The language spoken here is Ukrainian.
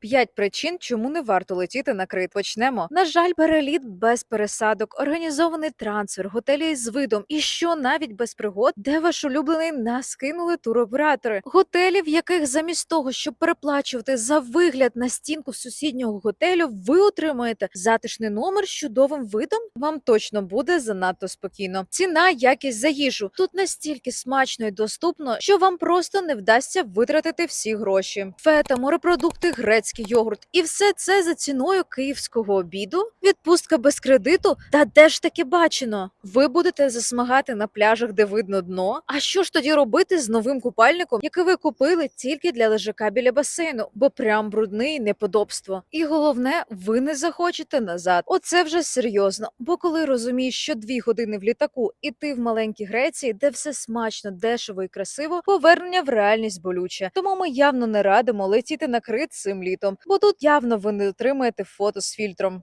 П'ять причин, чому не варто летіти на Крит. Почнемо. На жаль, переліт без пересадок, організований трансфер, готелі з видом і що навіть без пригод, де ваш улюблений нас кинули туроператори. Готелі, в яких замість того, щоб переплачувати за вигляд на стінку сусіднього готелю, ви отримаєте затишний номер з чудовим видом. Вам точно буде занадто спокійно. Ціна, якість за їжу тут настільки смачно і доступно, що вам просто не вдасться витратити всі гроші. Фета, морепродукти, грецький йогурт, і все це за ціною київського обіду, відпустка без кредиту. Та де ж таки бачено? Ви будете засмагати на пляжах, де видно дно. А що ж тоді робити з новим купальником, який ви купили тільки для лежака біля басейну, бо прям брудний неподобство. І головне, ви не захочете назад. Оце вже серйозно. Бо коли розумієш, що дві години в літаку і ти в маленькій Греції, де все смачно, дешево і красиво, повернення в реальність болюче. Тому ми явно не радимо летіти на крит цим літом, бо тут явно ви не отримаєте фото з фільтром.